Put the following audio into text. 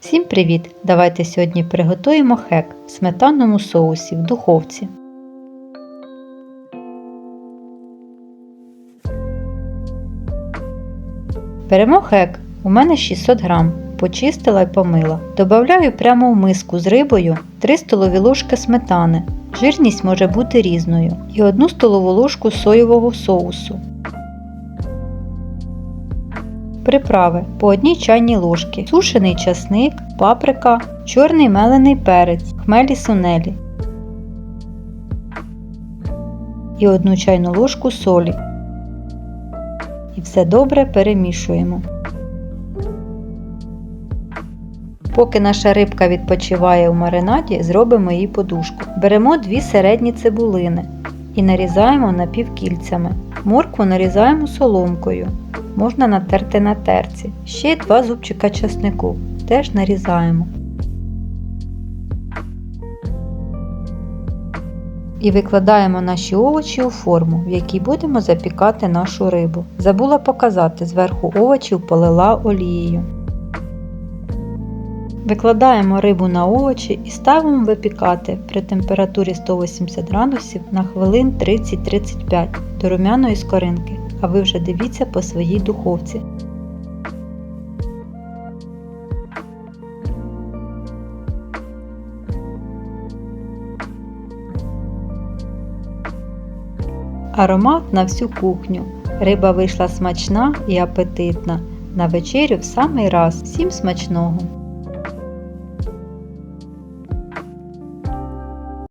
Всім привіт! Давайте сьогодні приготуємо хек в сметанному соусі в духовці. Беремо хек, у мене 600 грам, почистила і помила. Добавляю прямо в миску з рибою 3 столові ложки сметани. Жирність може бути різною. І 1 столову ложку соєвого соусу. Приправи по одній чайній ложці, сушений часник, паприка, чорний мелений перець, хмелі сунелі і одну чайну ложку солі. І все добре перемішуємо. Поки наша рибка відпочиває у маринаді, зробимо їй подушку. Беремо дві середні цибулини і нарізаємо напівкільцями. Моркву нарізаємо соломкою. Можна натерти на терці. Ще два зубчика часнику. Теж нарізаємо. І викладаємо наші овочі у форму, в якій будемо запікати нашу рибу. Забула показати, зверху овочів полила олією. Викладаємо рибу на овочі і ставимо випікати при температурі 180 градусів на хвилин 30-35 до румяної скоринки, а ви вже дивіться по своїй духовці. Аромат на всю кухню. Риба вийшла смачна і апетитна. На вечерю в самий раз. Всім смачного!